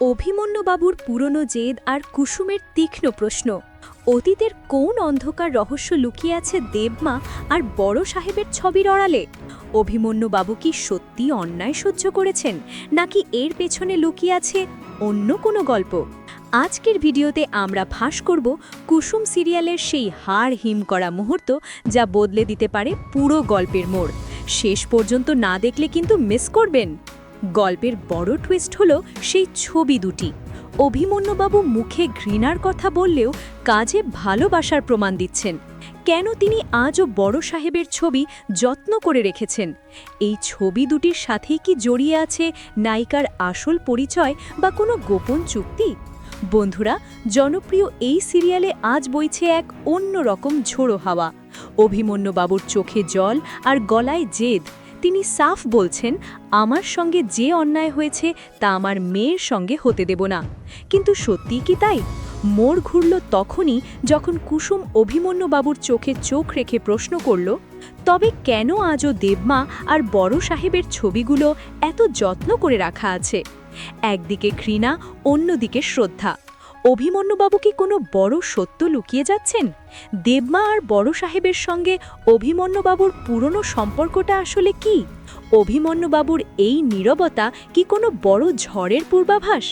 অভিমন্যুবাবুর পুরনো জেদ আর কুসুমের তীক্ষ্ণ প্রশ্ন। অতীতের কোন অন্ধকার রহস্য লুকিয়ে আছে দেবমা আর বড় সাহেবের ছবির অড়ালে? অভিমন্যুবাবু কি সত্যি অন্যায় সহ্য করেছেন, নাকি এর পেছনে লুকিয়ে আছে অন্য কোনো গল্প? আজকের ভিডিওতে আমরা ফাঁস করব কুসুম সিরিয়ালের সেই হাড় হিম করা মুহূর্ত যা বদলে দিতে পারে পুরো গল্পের মোড়। শেষ পর্যন্ত না দেখলে কিন্তু মিস করবেন। গল্পের বড় টুইস্ট হলো সেই ছবি দুটি। অভিমন্যুবাবু মুখে ঘৃণার কথা বললেও কাজে ভালোবাসার প্রমাণ দিচ্ছেন। কেন তিনি আজও বড় সাহেবের ছবি যত্ন করে রেখেছেন? এই ছবি দুটির সাথেই কি জড়িয়ে আছে নায়িকার আসল পরিচয় বা কোনো গোপন চুক্তি? বন্ধুরা, জনপ্রিয় এই সিরিয়ালে আজ বইছে এক অন্য রকম ঝোড়ো হাওয়া। অভিমন্যুবাবুর চোখে জল আর গলায় জেদ। তিনি সাফ বলছেন, আমার সঙ্গে যে অন্যায় হয়েছে তা আমার মেয়ের সঙ্গে হতে দেব না। কিন্তু সত্যিই কি তাই? মোড় ঘুরল তখনই যখন কুসুম অভিমন্যুবাবুর চোখে চোখ রেখে প্রশ্ন করল, তবে কেন আজও দেবমা আর বড় সাহেবের ছবিগুলো এত যত্ন করে রাখা আছে? একদিকে ঘৃণা, অন্যদিকে শ্রদ্ধা। অভিমন্যুবাবু কি কোনো বড় সত্য লুকিয়ে যাচ্ছেন? দেবমা আর বড় সাহেবের সঙ্গে অভিমন্যুবাবুর পুরনো সম্পর্কটা আসলে কি? অভিমন্যুবাবুর এই নীরবতা কি কোনো বড় ঝড়ের পূর্বাভাস?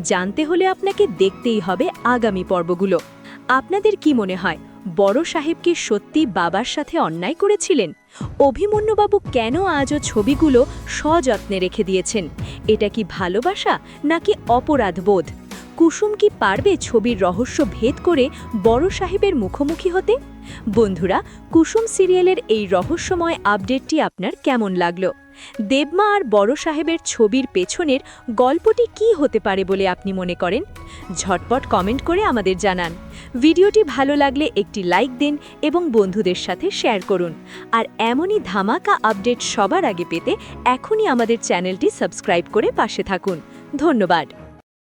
জানতে হলে আপনাকে দেখতেই হবে আগামী পর্বগুলো। আপনাদের কি মনে হয়, বড় সাহেব কি সত্যি বাবার সাথে অন্যায় করেছিলেন? অভিমন্যুবাবু কেন আজও ছবিগুলো সযত্নে রেখে দিয়েছেন? এটা কি ভালোবাসা নাকি অপরাধবোধ? কুসুম কি পারবে ছবির রহস্য ভেদ করে বড় সাহেবের মুখোমুখি হতে? বন্ধুরা, কুসুম সিরিয়ালের এই রহস্যময় আপডেটটি আপনার কেমন লাগল? দেবমা আর বড় সাহেবের ছবির পেছনের গল্পটি কি হতে পারে বলে আপনি মনে করেন? ঝটপট কমেন্ট করে আমাদের জানান। ভিডিওটি ভালো লাগলে একটি লাইক দিন এবং বন্ধুদের সাথে শেয়ার করুন। আর এমনই ধামাকা আপডেট সবার আগে পেতে এখনই আমাদের চ্যানেলটি সাবস্ক্রাইব করে পাশে থাকুন। ধন্যবাদ।